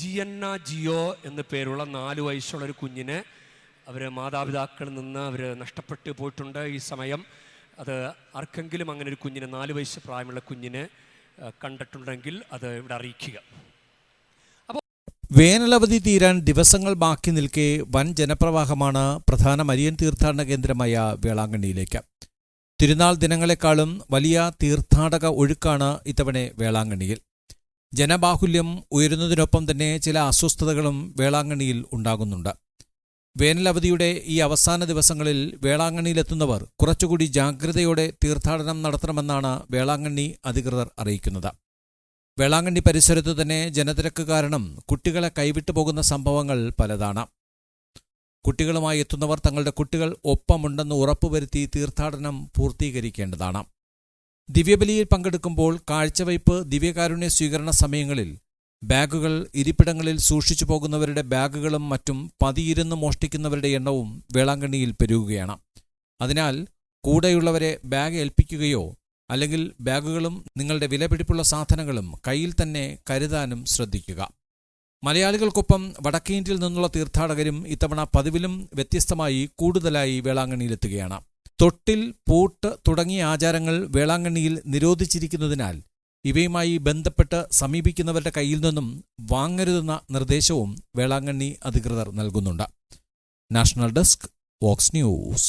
Gianna Jio എന്ന പേരുള്ള നാല് വയസ്സുള്ള ഒരു കുഞ്ഞിനെ അവർ മാതാപിതാക്കളിൽ നിന്ന് അവർ നഷ്ടപ്പെട്ടു പോയിട്ടുണ്ട് ഈ സമയം. അത് ആർക്കെങ്കിലും അങ്ങനെ ഒരു കുഞ്ഞിനെ നാല് വയസ്സ് പ്രായമുള്ള കുഞ്ഞിനെ കണ്ടിട്ടുണ്ടെങ്കിൽ അത് ഇവിടെ അറിയിക്കുക. വേനലവധി തീരാൻ ദിവസങ്ങൾ ബാക്കി നിൽക്കെ വൻ ജനപ്രവാഹമാണ് പ്രധാന മരിയൻ തീർത്ഥാടന കേന്ദ്രമായ വേളാങ്കണ്ണിയിലേക്ക്. തിരുനാൾ ദിനങ്ങളെക്കാളും വലിയ തീർത്ഥാടക ഒഴുക്കാണ് ഇത്തവണ വേളാങ്കണ്ണിയിൽ. ജനബാഹുല്യം ഉയരുന്നതിനൊപ്പം തന്നെ ചില അസ്വസ്ഥതകളും വേളാങ്കണ്ണിയിൽ ഉണ്ടാകുന്നുണ്ട്. വേനലവധിയുടെ ഈ അവസാന ദിവസങ്ങളിൽ വേളാങ്കണ്ണിയിലെത്തുന്നവർ കുറച്ചുകൂടി ജാഗ്രതയോടെ തീർത്ഥാടനം നടത്തണമെന്നാണ് വേളാങ്കണ്ണി അധികൃതർ അറിയിക്കുന്നത്. വേളാങ്കണ്ണി പരിസരത്തു തന്നെ ജനതിരക്ക് കാരണം കുട്ടികളെ കൈവിട്ടു പോകുന്ന സംഭവങ്ങൾ പലതാണ്. കുട്ടികളുമായി എത്തുന്നവർ തങ്ങളുടെ കുട്ടികൾ ഒപ്പമുണ്ടെന്ന് ഉറപ്പുവരുത്തി തീർത്ഥാടനം പൂർത്തീകരിക്കേണ്ടതാണ്. ദിവ്യബലിയിൽ പങ്കെടുക്കുമ്പോൾ കാഴ്ചവയ്പ് ദിവ്യകാരുണ്യ സ്വീകരണ സമയങ്ങളിൽ ബാഗുകൾ ഇരിപ്പിടങ്ങളിൽ സൂക്ഷിച്ചു പോകുന്നവരുടെ ബാഗുകളും മറ്റും പതിയിരുന്ന് മോഷ്ടിക്കുന്നവരുടെ എണ്ണവും വേളാങ്കണ്ണിയിൽ പെരുകുകയാണ്. അതിനാൽ കൂടെയുള്ളവരെ ബാഗ് ഏൽപ്പിക്കുകയോ അല്ലെങ്കിൽ ബാഗുകളും നിങ്ങളുടെ വിലപിടിപ്പുള്ള സാധനങ്ങളും കയ്യിൽ തന്നെ കരുതാനും ശ്രദ്ധിക്കുക. മലയാളികൾക്കൊപ്പം വടക്കേ ഇന്ത്യയിൽ നിന്നുള്ള തീർത്ഥാടകരും ഇത്തവണ പതിവിലും വ്യത്യസ്തമായി കൂടുതലായി വേളാങ്കണ്ണിയിലെത്തുകയാണ്. തൊട്ടിൽ പൂട്ട് തുടങ്ങിയ ആചാരങ്ങൾ വേളാങ്കണ്ണിയിൽ നിരോധിച്ചിരിക്കുന്നതിനാൽ ഇവയുമായി ബന്ധപ്പെട്ട് സമീപിക്കുന്നവരുടെ കയ്യിൽ നിന്നും വാങ്ങരുതെന്ന നിർദ്ദേശവും വേളാങ്കണ്ണി അധികൃതർ നൽകുന്നുണ്ട്. National desk vox news.